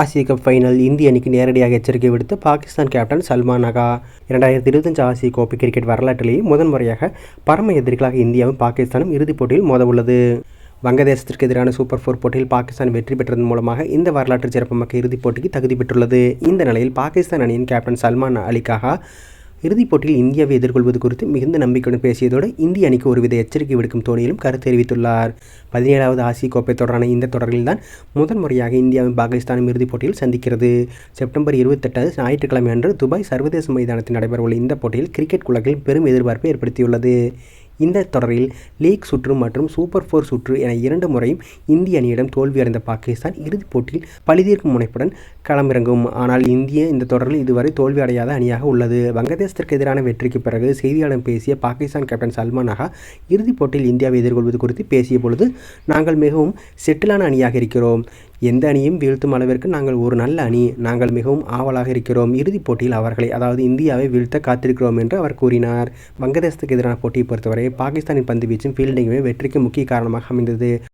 ஆசிய cup final இந்திய அணிக்கு நேரடியாக எச்சரிக்கை விடுத்த பாகிஸ்தான் கேப்டன் சல்மான் அகா. இரண்டாயிரத்தி இருபத்தஞ்சு ஆசிய கோப்பை கிரிக்கெட் வரலாற்றிலேயே முதன்முறையாக பரம எதிரிகளாக இந்தியாவும் பாகிஸ்தானும் இறுதிப் போட்டியில் மோத உள்ளது வங்கதேசத்திற்கு எதிரான சூப்பர் ஃபோர் போட்டியில் பாகிஸ்தான் வெற்றி பெற்றதன் மூலமாக இந்த வரலாற்று சிறப்புமிக்க இறுதிப் போட்டிக்கு தகுதி பெற்றுள்ளது. இந்த நிலையில் பாகிஸ்தான் அணியின் கேப்டன் சல்மான் அலிக்காக இறுதிப் போட்டியில் இந்தியாவை எதிர்கொள்வது குறித்து மிகுந்த நம்பிக்கையுடன் பேசியதோடு இந்திய அணிக்கு ஒருவித எச்சரிக்கை விடுக்கும் தோனியிலும் கருத்து தெரிவித்துள்ளார். பதினேழாவது ஆசிய கோப்பை தொடரான இந்த தொடரில்தான் முதன்முறையாக இந்தியாவும் பாகிஸ்தானும் இறுதிப் போட்டியில் சந்திக்கிறது. செப்டம்பர் இருபத்தெட்டாவது ஞாயிற்றுக்கிழமை அன்று துபாய் சர்வதேச மைதானத்தில் நடைபெறவுள்ள இந்த போட்டியில் கிரிக்கெட் உலகில் பெரும் எதிர்பார்ப்பை ஏற்படுத்தியுள்ளது. இந்த தொடரில் லீக் சுற்று மற்றும் சூப்பர் ஃபோர் சுற்று என இரண்டு முறையும் இந்திய அணியிடம் தோல்வியடைந்த பாகிஸ்தான் இறுதிப் போட்டியில் பழிதீர்க்கும் முனைப்புடன் களமிறங்கும். ஆனால் இந்திய இந்த தொடரில் இதுவரை தோல்வி அடையாத அணியாக உள்ளது. வங்கதேசத்திற்கு எதிரான வெற்றிக்கு பிறகு செய்தியாளர் பேசிய பாகிஸ்தான் கேப்டன் சல்மான் அகா இறுதிப் போட்டியில் இந்தியாவை எதிர்கொள்வது குறித்து பேசிய பொழுது நாங்கள் மிகவும் செட்டிலான அணியாக இருக்கிறோம். எந்த அணியும் வீழ்த்தும் அளவிற்கு நாங்கள் ஒரு நல்ல அணி. நாங்கள் மிகவும் ஆவலாக இருக்கிறோம். இறுதிப் போட்டியில் அவர்களை அதாவது இந்தியாவை வீழ்த்த காத்திருக்கிறோம் என்று அவர் கூறினார். வங்கதேசத்துக்கு எதிரான போட்டியை பொறுத்தவரை பாகிஸ்தானின் பந்து வீச்சும் ஃபீல்டிங்குமே வெற்றிக்கு முக்கிய காரணமாக அமைந்தது.